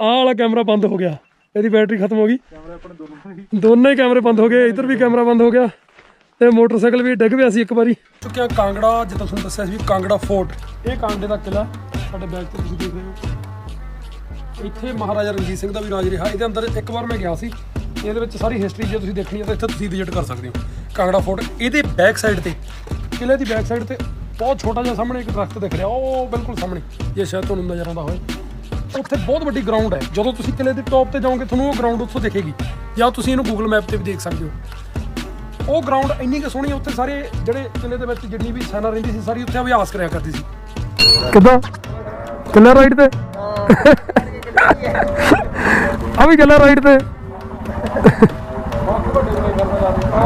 ਆਹ ਵਾਲਾ ਕੈਮਰਾ ਬੰਦ ਹੋ ਗਿਆ। ਇਹਦੀ ਬੈਟਰੀ ਖਤਮ ਹੋ ਗਈ। ਕੈਮਰੇ ਆਪਣੇ ਦੋਨੋਂ ਦੋਨੇ ਕੈਮਰੇ ਬੰਦ ਹੋ ਗਏ, ਇੱਧਰ ਵੀ ਕੈਮਰਾ ਬੰਦ ਹੋ ਗਿਆ ਤੇ ਮੋਟਰਸਾਈਕਲ ਵੀ ਡਿੱਗ ਪਿਆ ਸੀ ਇੱਕ ਵਾਰੀ। ਚੁੱਕਿਆ ਕਾਂਗੜਾ, ਜਿੱਦਾਂ ਤੁਹਾਨੂੰ ਦੱਸਿਆ ਸੀ ਕਾਂਗੜਾ ਫੋਰਟ। ਇਹ ਕਾਂਗੜੇ ਦਾ ਕਿਲਾ ਸਾਡੇ ਬੈਕ ਤੇ ਤੁਸੀਂ ਦੇਖ ਰਹੇ ਹੋ। ਇੱਥੇ ਮਹਾਰਾਜਾ ਰਣਜੀਤ ਸਿੰਘ ਦਾ ਵੀ ਰਾਜ ਰਿਹਾ। ਇਹਦੇ ਅੰਦਰ ਇੱਕ ਵਾਰ ਮੈਂ ਗਿਆ ਸੀ। ਇਹਦੇ ਵਿੱਚ ਸਾਰੀ ਹਿਸਟਰੀ ਜੇ ਤੁਸੀਂ ਦੇਖਣੀ ਹੈ ਤਾਂ ਇੱਥੇ ਤੁਸੀਂ ਵਿਜ਼ਿਟ ਕਰ ਸਕਦੇ ਹੋ। ਕਾਂਗੜਾ ਫੋਰਟ, ਇਹਦੇ ਬੈਕ ਸਾਈਡ ਤੇ ਕਿਲੇ ਦੀ ਬੈਕ ਸਾਈਡ ਤੇ ਬਹੁਤ ਛੋਟਾ ਜਿਹਾ ਸਾਹਮਣੇ ਇੱਕ ਦਰਖਤ ਦਿਖ ਰਿਹਾ। ਉਹ ਬਿਲਕੁਲ ਸਾਹਮਣੇ, ਜੇ ਸ਼ਾਇਦ ਤੁਹਾਨੂੰ ਨਜ਼ਰ ਆਉਂਦਾ ਹੋਵੇ। ਉੱਥੇ ਬਹੁਤ ਵੱਡੀ ਗਰਾਊਂਡ ਹੈ। ਜਦੋਂ ਤੁਸੀਂ ਕਿਲੇ ਦੇ ਟੌਪ ਤੇ ਜਾਓਗੇ ਤੁਹਾਨੂੰ ਉਹ ਗਰਾਊਂਡ ਉੱਥੋਂ ਦਿਖੇਗੀ। ਜਾਂ ਤੁਸੀਂ ਇਹਨੂੰ ਗੂਗਲ ਮੈਪ ਤੇ ਵੀ ਦੇਖ ਸਕਦੇ ਹੋ। ਉਹ ਗਰਾਊਂਡ ਇੰਨੀ ਕਿ ਸੋਹਣੀ ਹੈ, ਉੱਥੇ ਸਾਰੇ ਜਿਹੜੇ ਕਿਲੇ ਦੇ ਵਿੱਚ ਜਿੰਨੀ ਵੀ ਸੈਨਾ ਰਹਿੰਦੀ ਸੀ ਸਾਰੀ ਉੱਥੇ ਅਭਿਆਸ ਕਰਿਆ ਕਰਦੀ ਸੀ। ਕਿੱਦਾਂ? ਕਿੱਲਾ ਰਾਈਡ ਤੇ? ਆ ਵੀ ਕਿੱਲਾ ਰਾਈਡ ਤੇ?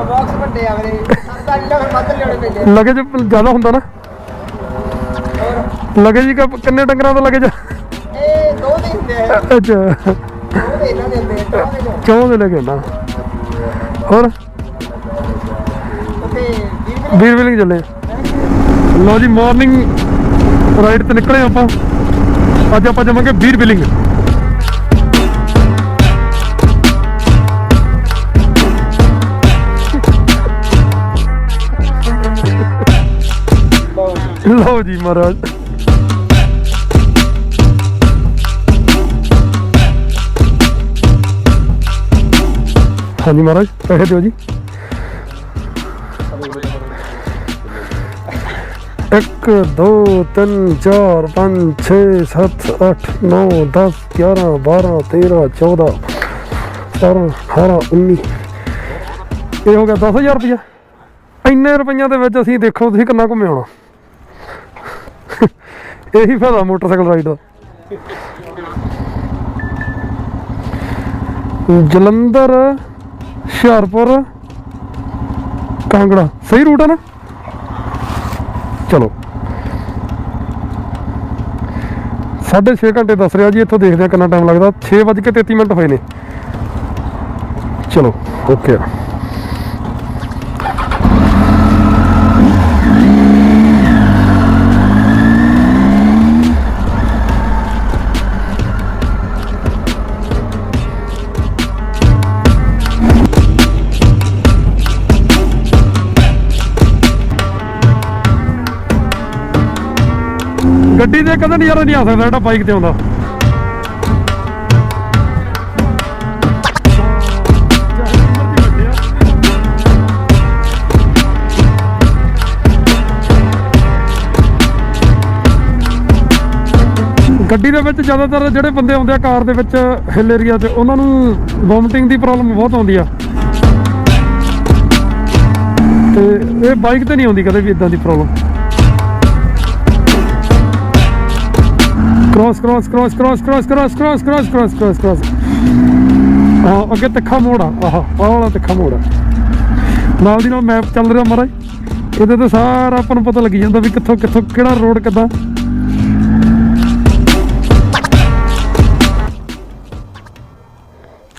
ਬਾਕਸ ਵੱਡੇ ਆ ਵੀਰੇ ਸੱਤ ਅੱਠ ਫਿਰ ਵੱਧ ਲਿਆਉਣੇ ਪੈਂਦੇ ਲਗੇਜ ਜ਼ਿਆਦਾ ਹੁੰਦਾ ਨਾ। ਲਗੇਜ ਕਿੰਨੇ ਡੰਗਰਾਂ ਦਾ ਲਗੇਜ? ਦਿੰਦੇ ਅੱਛਾ। ਉਹ ਦੇ ਲੈ ਕੇ ਹੋਰ? ਤੇ ਵੀਰ ਚੱਲੇ। ਲੋ ਜੀ ਮਾਰਨਿੰਗ ਰਾਈਡ ਤੇ ਨਿਕਲੇ ਆਪਾਂ। ਅੱਜ ਆਪਾਂ ਜਾਵਾਂਗੇ ਵੀਰ ਬਿਲਿੰਗ। ਲੋ ਜੀ ਮਹਾਰਾਜ। ਹਾਂਜੀ ਮਹਾਰਾਜ ਪੈਸੇ ਦਿਓ ਜੀ। ਇੱਕ, ਦੋ, ਤਿੰਨ, ਚਾਰ, ਪੰਜ 6 7 8 9 10 11 12 13 14 17 18 19 ਇਹ ਹੋ ਗਿਆ 10000 ਰੁਪਇਆ ਇੰਨੇ ਰੁਪਈਆਂ ਦੇ ਵਿੱਚ ਅਸੀਂ ਦੇਖੋ ਤੁਸੀਂ ਕਿੰਨਾ ਘੁੰਮੇ ਆਉਣਾ ਇਹੀ ਫਾਇਦਾ ਮੋਟਰਸਾਈਕਲ ਰਾਈਡ ਦਾ। ਜਲੰਧਰ ਹੁਸ਼ਿਆਰਪੁਰ। ਕਾਂਗੜਾ। ਸਹੀ ਰੂਟ ਹੈ ਨਾ? ਚਲੋ। ਸਾਢੇ ਛੇ ਘੰਟੇ ਦੱਸ ਰਿਹਾ ਜੀ, ਇੱਥੋਂ ਦੇਖਦੇ ਆ ਕਿੰਨਾ ਟਾਈਮ ਲੱਗਦਾ। 6:33 ਮਿੰਟ ਹੋਏ ਨੇ। ਚਲੋ ਓਕੇ ਗੱਡੀ ਤੇ ਕਦੇ ਨਜ਼ਾਰਾ ਨਹੀਂ ਆ ਸਕਦਾ, ਜਿਹੜਾ ਬਾਈਕ ਤੇ ਆਉਂਦਾ। ਗੱਡੀ ਦੇ ਵਿੱਚ ਜ਼ਿਆਦਾਤਰ ਜਿਹੜੇ ਬੰਦੇ ਆਉਂਦੇ ਆ ਕਾਰ ਦੇ ਵਿੱਚ ਹਿਲ ਏਰੀਆ ਤੇ, ਉਹਨਾਂ ਨੂੰ ਵੋਮਟਿੰਗ ਦੀ ਪ੍ਰੋਬਲਮ ਬਹੁਤ ਆਉਂਦੀ ਆ। ਤੇ ਇਹ ਬਾਈਕ ਤੇ ਨਹੀਂ ਆਉਂਦੀ ਕਦੇ ਵੀ ਇਦਾਂ ਦੀ problem Cross cross cross cross cross cross cross cross cross cross cross ਹਾਂ ਅੱਗੇ ਤਿੱਖਾ ਮੋੜ ਆ ਆਹ ਆਹ ਵਾਲਾ ਤਿੱਖਾ ਮੋੜ ਆ ਨਾਲ ਦੀ ਨਾਲ ਮੈਪ ਚੱਲ ਰਿਹਾ ਮਹਾਰਾਜ ਇਹਦੇ ਤੇ ਸਾਰਾ ਆਪਾਂ ਨੂੰ ਪਤਾ ਲੱਗੀ ਜਾਂਦਾ ਵੀ ਕਿੱਥੋਂ ਕਿੱਥੋਂ ਕਿਹੜਾ ਰੋਡ ਕਿੱਦਾਂ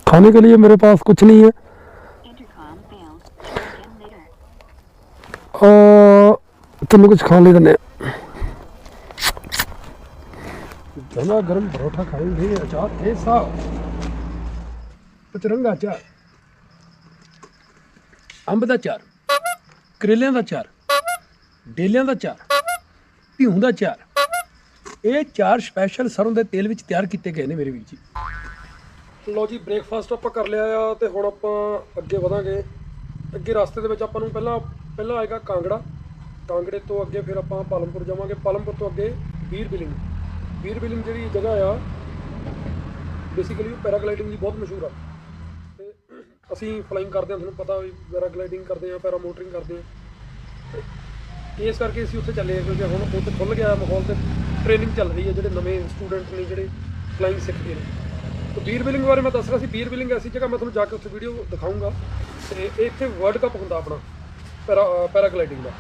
खाने के लिए मेरे पास कुछ नहीं है Intercom failed. Again later. ਆ ਤੈਨੂੰ ਕੁਝ ਖਾਣ ਲਈ ਦਿੰਦੇ ਗਰਮਾ ਗਰਮ ਪਰੋਠਾ ਖਾਏਂਗੇ ਅਚਾਰ ਕੇ ਸਾਥ ਪਤਰੰਗਾ ਚਾਰ। ਅੰਬ ਦਾ ਚਾਰ। ਕਰੇਲਿਆਂ ਦਾ ਚਾਰ। ਡੇਲਿਆਂ ਦਾ ਚਾਰ। ਭਿਉਂ ਦਾ ਚਾਰ। ਇਹ ਚਾਰ ਸਪੈਸ਼ਲ ਸਰੋਂ ਦੇ ਤੇਲ ਵਿੱਚ ਤਿਆਰ ਕੀਤੇ ਗਏ ਨੇ ਮੇਰੇ ਵੀਰ ਜੀ। ਲੋ ਜੀ ਬ੍ਰੇਕਫਾਸਟ ਆਪਾਂ ਕਰ ਲਿਆ ਆ ਤੇ ਹੁਣ ਆਪਾਂ ਅੱਗੇ ਵਧਾਂਗੇ। ਅੱਗੇ ਰਸਤੇ ਦੇ ਵਿੱਚ ਆਪਾਂ ਨੂੰ ਪਹਿਲਾਂ ਪਹਿਲਾਂ ਆਏਗਾ ਕਾਂਗੜਾ। ਕਾਂਗੜੇ ਤੋਂ ਅੱਗੇ ਫਿਰ ਆਪਾਂ ਪਾਲਮਪੁਰ ਜਾਵਾਂਗੇ। ਪਾਲਮਪੁਰ ਤੋਂ ਅੱਗੇ ਵੀਰ ਬਿਲਿੰਗ। ਵੀਰ ਬਿਲਿੰਗ ਜਿਹੜੀ ਜਗ੍ਹਾ ਆ ਬੇਸਿਕਲੀ ਉਹ ਪੈਰਾਗਲਾਈਡਿੰਗ ਦੀ ਬਹੁਤ ਮਸ਼ਹੂਰ ਆ। ਤੇ ਅਸੀਂ ਫਲਾਈਂਗ ਕਰਦੇ ਹਾਂ, ਤੁਹਾਨੂੰ ਪਤਾ ਵੀ ਪੈਰਾਗਲਾਈਡਿੰਗ ਕਰਦੇ ਆ ਪੈਰਾਮੋਟਰਿੰਗ ਕਰਦੇ ਹਾਂ। ਤੇ ਇਸ ਕਰਕੇ ਅਸੀਂ ਉੱਥੇ ਚੱਲੇ ਆ ਕਿਉਂਕਿ ਹੁਣ ਉੱਥੇ ਖੁੱਲ ਗਿਆ ਮਾਹੌਲ ਤੇ ਟ੍ਰੇਨਿੰਗ ਚੱਲ ਰਹੀ ਹੈ, ਜਿਹੜੇ ਨਵੇਂ ਸਟੂਡੈਂਟ ਨੇ ਜਿਹੜੇ ਫਲਾਈਂਗ ਸਿੱਖਦੇ ਨੇ। ਤੇ ਬੀਰ ਬਿਲਿੰਗ ਬਾਰੇ ਮੈਂ ਦੱਸ ਰਿਹਾ ਸੀ, ਵੀਰ ਬਿਲਿੰਗ ਐਸੀ ਜਗ੍ਹਾ, ਮੈਂ ਤੁਹਾਨੂੰ ਜਾ ਕੇ ਉੱਥੇ ਵੀਡੀਓ ਦਿਖਾਊਂਗਾ। ਤੇ ਇਹ ਇੱਥੇ ਵਰਲਡ ਕੱਪ ਹੁੰਦਾ ਆਪਣਾ ਪੈਰਾ ਪੈਰਾਗਲਾਈਡਿੰਗ ਦਾ।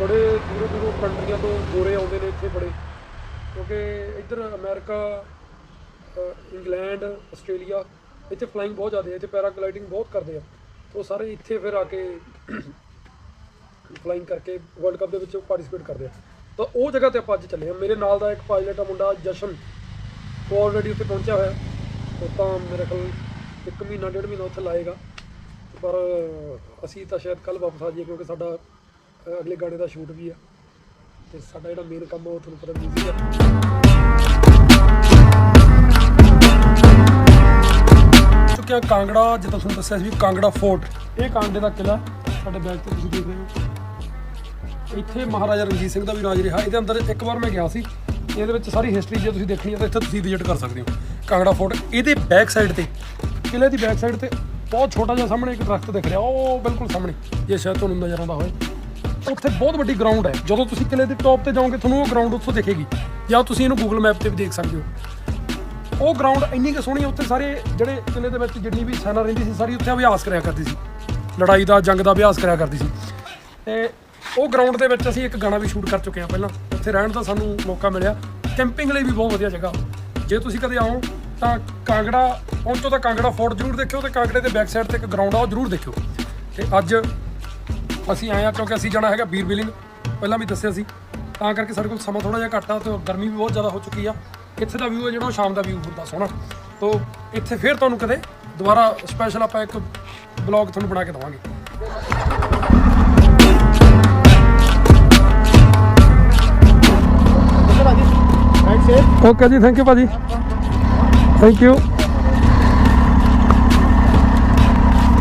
ਬੜੇ ਦੂਰੋਂ ਦੂਰੋਂ ਕੰਟਰੀਆਂ ਤੋਂ ਗੋਰੇ ਆਉਂਦੇ ਨੇ ਇੱਥੇ ਬੜੇ। ਕਿਉਂਕਿ ਇੱਧਰ ਅਮਰੀਕਾ ਇੰਗਲੈਂਡ, ਆਸਟ੍ਰੇਲੀਆ, ਇੱਥੇ ਫਲਾਈਂਗ ਬਹੁਤ ਜ਼ਿਆਦਾ ਹੈ, ਇੱਥੇ ਪੈਰਾਗਲਾਈਡਿੰਗ ਬਹੁਤ ਕਰਦੇ ਆ। ਉਹ ਸਾਰੇ ਇੱਥੇ ਫਿਰ ਆ ਕੇ ਫਲਾਈਂਗ ਕਰਕੇ ਵਰਲਡ ਕੱਪ ਦੇ ਵਿੱਚ ਪਾਰਟਿਸਿਪੇਟ ਕਰਦੇ ਆ। ਤਾਂ ਉਹ ਜਗ੍ਹਾ ਤੇ ਆਪਾਂ ਅੱਜ ਚੱਲੇ ਆ। ਮੇਰੇ ਨਾਲ ਦਾ ਇੱਕ ਪਾਇਲਟ ਆ ਮੁੰਡਾ ਜਸ਼ਨ। ਉਹ ਆਲਰੇਡੀ ਉੱਥੇ ਪਹੁੰਚਿਆ ਹੋਇਆ। ਉਹ ਤਾਂ ਮੇਰੇ ਖਿਆਲ ਇੱਕ ਮਹੀਨਾ, ਡੇਢ ਮਹੀਨਾ ਉੱਥੇ ਲਾਏਗਾ। ਪਰ ਅਸੀਂ ਤਾਂ ਸ਼ਾਇਦ ਕੱਲ ਵਾਪਸ ਆ ਜਾਈਏ ਕਿਉਂਕਿ ਸਾਡਾ ਅਗਲੇ ਗਾਣੇ ਦਾ ਸ਼ੂਟ ਵੀ ਆ। ਤੇ ਸਾਡਾ ਜਿਹੜਾ ਮੇਨ ਕੰਮ ਉਹ ਤੁਹਾਨੂੰ ਪਤਾ ਮਿਊਜ਼ਿਕ ਆ ਚੁੱਕਿਆ ਕਾਂਗੜਾ, ਜਿੱਦਾਂ ਤੁਹਾਨੂੰ ਦੱਸਿਆ ਸੀ ਵੀ ਕਾਂਗੜਾ ਫੋਰਟ, ਇਹ ਕਾਂਗੜੇ ਦਾ ਕਿਲਾ ਸਾਡੇ ਬੈਕ ਤੇ ਤੁਸੀਂ ਦੇਖ ਰਹੇ ਹੋ। ਇੱਥੇ ਮਹਾਰਾਜਾ ਰਣਜੀਤ ਸਿੰਘ ਦਾ ਵੀ ਰਾਜ ਰਿਹਾ। ਇਹਦੇ ਅੰਦਰ ਇੱਕ ਵਾਰ ਮੈਂ ਗਿਆ ਸੀ, ਇਹਦੇ ਵਿੱਚ ਸਾਰੀ ਹਿਸਟਰੀ ਜੇ ਤੁਸੀਂ ਦੇਖਣੀ ਹੈ ਤਾਂ ਇੱਥੇ ਤੁਸੀਂ ਵਿਜ਼ਿਟ ਕਰ ਸਕਦੇ ਹੋ। ਕਾਂਗੜਾ ਫੋਰਟ, ਇਹਦੇ ਬੈਕ ਸਾਈਡ ਤੇ ਕਿਲੇ ਦੀ ਬੈਕ ਸਾਈਡ ਤੇ ਬਹੁਤ ਛੋਟਾ ਜਿਹਾ ਸਾਹਮਣੇ ਇੱਕ ਦਰਖਤ ਦਿਖ ਰਿਹਾ। ਉਹ ਬਿਲਕੁਲ ਸਾਹਮਣੇ, ਜੇ ਸ਼ਾਇਦ ਤੁਹਾਨੂੰ ਨਜ਼ਰ ਆਉਂਦਾ ਹੋਵੇ ਉੱਥੇ ਬਹੁਤ ਵੱਡੀ ਗਰਾਊਂਡ ਹੈ। ਜਦੋਂ ਤੁਸੀਂ ਕਿਲੇ ਦੇ ਟੌਪ ਤੇ ਜਾਓਗੇ ਤੁਹਾਨੂੰ ਉਹ ਗਰਾਊਂਡ ਉੱਥੋਂ ਦਿਖੇਗੀ। ਜਾਂ ਤੁਸੀਂ ਇਹਨੂੰ ਗੂਗਲ ਮੈਪ ਤੇ ਵੀ ਦੇਖ ਸਕਦੇ ਹੋ। ਉਹ ਗਰਾਊਂਡ ਇੰਨੀ ਕਿ ਸੋਹਣੀ ਹੈ, ਉੱਥੇ ਸਾਰੇ ਜਿਹੜੇ ਕਿਲੇ ਦੇ ਵਿੱਚ ਜਿੰਨੀ ਵੀ ਸੈਨਾ ਰਹਿੰਦੀ ਸੀ ਸਾਰੀ ਉੱਥੇ ਅਭਿਆਸ ਕਰਿਆ ਕਰਦੀ ਸੀ। ਲੜਾਈ ਦਾ ਜੰਗ ਦਾ ਅਭਿਆਸ ਕਰਿਆ ਕਰਦੀ ਸੀ। ਤੇ ਉਹ ਗਰਾਊਂਡ ਦੇ ਵਿੱਚ ਅਸੀਂ ਇੱਕ ਗਾਣਾ ਵੀ ਸ਼ੂਟ ਕਰ ਚੁੱਕੇ ਹਾਂ ਪਹਿਲਾਂ। ਉੱਥੇ ਰਹਿਣ ਦਾ ਸਾਨੂੰ ਮੌਕਾ ਮਿਲਿਆ। ਕੈਂਪਿੰਗ ਲਈ ਵੀ ਬਹੁਤ ਵਧੀਆ ਜਗ੍ਹਾ। ਜੇ ਤੁਸੀਂ ਕਦੇ ਆਓ ਤਾਂ ਕਾਂਗੜਾ ਪਹੁੰਚੋ ਤਾਂ ਕਾਂਗੜਾ ਫੋਰਟ ਜ਼ਰੂਰ ਦੇਖਿਓ ਤੇ ਕਾਂਗੜੇ ਦੇ ਬੈਕ ਸਾਈਡ ਤੇ ਇੱਕ ਗਰਾਊਂਡ ਆ ਉਹ ਜ਼ਰੂਰ ਦੇਖਿਓ। ਤੇ ਅੱਜ ਅਸੀਂ ਆਏ ਆ ਕਿਉਂਕਿ ਅਸੀਂ ਜਾਣਾ ਹੈਗਾ ਬੀਰ ਬਿਲਿੰਗ। ਪਹਿਲਾਂ ਵੀ ਦੱਸਿਆ ਸੀ। ਤਾਂ ਕਰਕੇ ਸਾਡੇ ਕੋਲ ਸਮਾਂ ਥੋੜਾ ਜਿਹਾ ਘੱਟ ਆ ਤੇ ਗਰਮੀ ਵੀ ਬਹੁਤ ਜ਼ਿਆਦਾ ਹੋ ਚੁੱਕੀ ਆ। ਇੱਥੇ ਦਾ ਵਿਊ ਹੈ ਜਿਹੜਾ ਉਹ ਸ਼ਾਮ ਦਾ ਵਿਊ ਹੁੰਦਾ ਸੋਹਣਾ। ਤੋਂ ਇੱਥੇ ਫੇਰ ਤੁਹਾਨੂੰ ਕਦੇ ਦੁਬਾਰਾ ਸਪੈਸ਼ਲ ਆਪਾਂ ਇੱਕ ਬਲੌਗ ਤੁਹਾਨੂੰ ਬਣਾ ਕੇ ਦਵਾਂਗੇ। ਓਕੇ ਜੀ ਥੈਂਕ ਯੂ ਭਾਜੀ। ਥੈਂਕ ਯੂ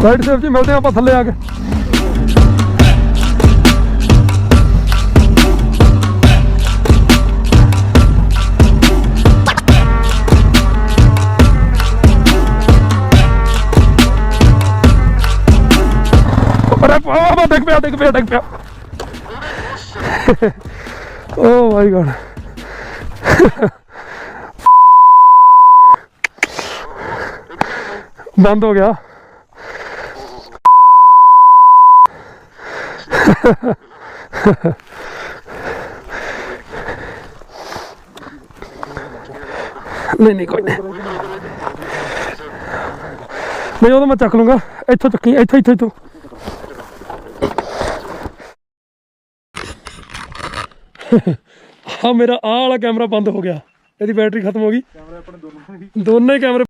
ਰਾਈਟ ਸੇਫ ਜੀ, ਮਿਲਦੇ ਹਾਂ ਆਪਾਂ ਥੱਲੇ ਆ ਕੇ। ਅਰੇ ਆ ਡਿੱਗ ਪਿਆ ਡਿੱਗ ਪਿਆ ਡਿੱਗ ਪਿਆ ਓ ਮਾਈ ਗॉड ਬੰਦ ਹੋ ਗਿਆ ਨਹੀਂ ਨਹੀਂ ਕੋਈ ਨਹੀਂ ਨਹੀਂ ਉਹ ਤਾਂ ਮੈਂ ਚੱਕ ਲੂੰਗਾ ਇੱਥੋਂ ਚੱਕੀ ਇੱਥੋਂ ਇੱਥੋਂ ਇੱਥੋਂ ਆ ਮੇਰਾ ਆਹ ਵਾਲਾ ਕੈਮਰਾ ਬੰਦ ਹੋ ਗਿਆ। ਇਹਦੀ ਬੈਟਰੀ ਖਤਮ ਹੋ ਗਈ। ਦੋਨੇ ਕੈਮਰੇ